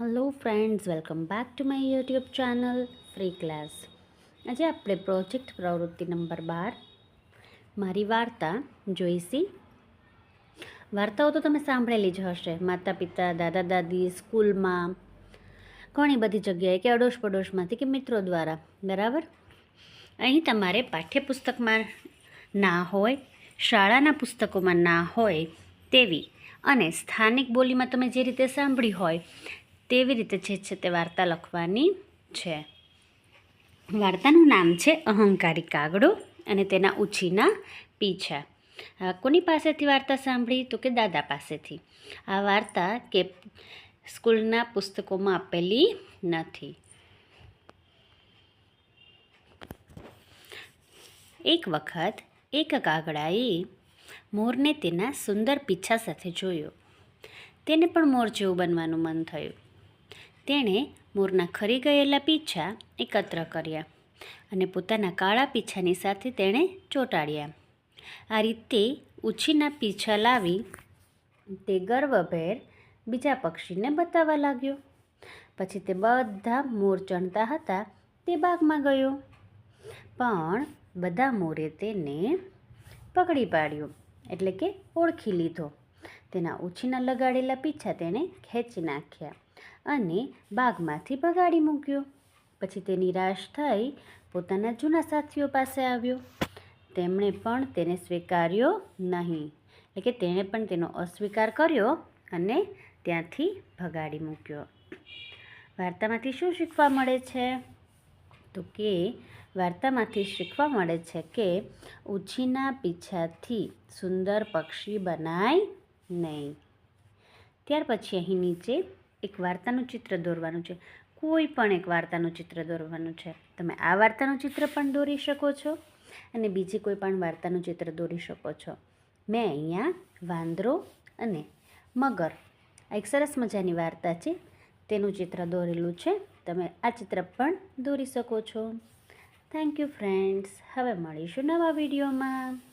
Hello friends welcome back to my YouTube channel free class આજે આપણે project પ્રવૃત્તિ number બાર, મારી વાર્તા જોઈશી. વાર્તાઓ તો તમે સાંભળેલી જ હશે. માતા પિતા, દાદા દાદી, સ્કૂલમાં, ઘણી બધી જગ્યાએ કે અડોશ પડોશમાંથી કે મિત્રો દ્વારા. બરાબર? અહીં તમારે પાઠ્યપુસ્તકમાં ના હોય, શાળાના પુસ્તકોમાં ના હોય તેવી અને સ્થાનિક બોલીમાં તમે જે રીતે સાંભળી હોય તેવી રીતે જે છે તે વાર્તા લખવાની છે? વાર્તાનું નામ છે અહંકારી કાગડો અને તેના ઉછીના પીછા. કોની પાસેથી વાર્તા સાંભળી? તો કે દાદા પાસેથી. આ વાર્તા કે સ્કૂલના પુસ્તકોમાં આપેલી નથી. એક વખત એક કાગડાએ મોરને તેના સુંદર પીછા સાથે જોયો. તેને પણ મોર જેવું બનવાનું મન થયું. તેણે મોરના ખરી ગયેલા પીછા એકત્ર કર્યા અને પોતાના કાળા પીછાની સાથે તેણે ચોંટાડ્યા. આ રીતે ઉછીના પીછા લાવી તે ગર્વભેર બીજા પક્ષીને બતાવવા લાગ્યો. પછી તે બધા મોર ચણતા હતા તે બાગમાં ગયો. પણ બધા મોરે તેને પકડી પાડ્યો એટલે કે ઓળખી લીધો. તેના ઉછીના લગાડેલા પીછા તેણે ખેંચી નાખ્યા. અને બાગમાંથી ભગાડી મૂક્યો. પછી તે નિરાશ થઈ પોતાના જૂના સાથીઓ પાસે આવ્યો. તેમણે પણ તેને સ્વીકાર્યો નહીં. એટલે કે તેણે પણ તેનો અસ્વીકાર કર્યો અને ત્યાંથી ભગાડી મૂક્યો. વાર્તામાંથી શું શીખવા મળે છે? તો કે વાર્તામાંથી શીખવા મળે છે કે ઉછીના પીછાથી સુંદર પક્ષી બનાય નહીં. ત્યાર પછી અહીં નીચે એક વાર્તાનું ચિત્ર દોરવાનું છે. કોઈ પણ એક વાર્તાનું ચિત્ર દોરવાનું છે. તમે આ વાર્તાનું ચિત્ર પણ દોરી શકો છો અને બીજી કોઈ પણ વાર્તાનું ચિત્ર દોરી શકો છો. મેં અહીંયા વાંદરો અને મગર. એક સરસ મજાની વાર્તા છે. તેનું ચિત્ર દોરેલું છે. તમે આ ચિત્ર પણ દોરી શકો છો. થેન્ક યુ ફ્રેન્ડ્સ હવે મળીશું નવા વિડીયોમાં.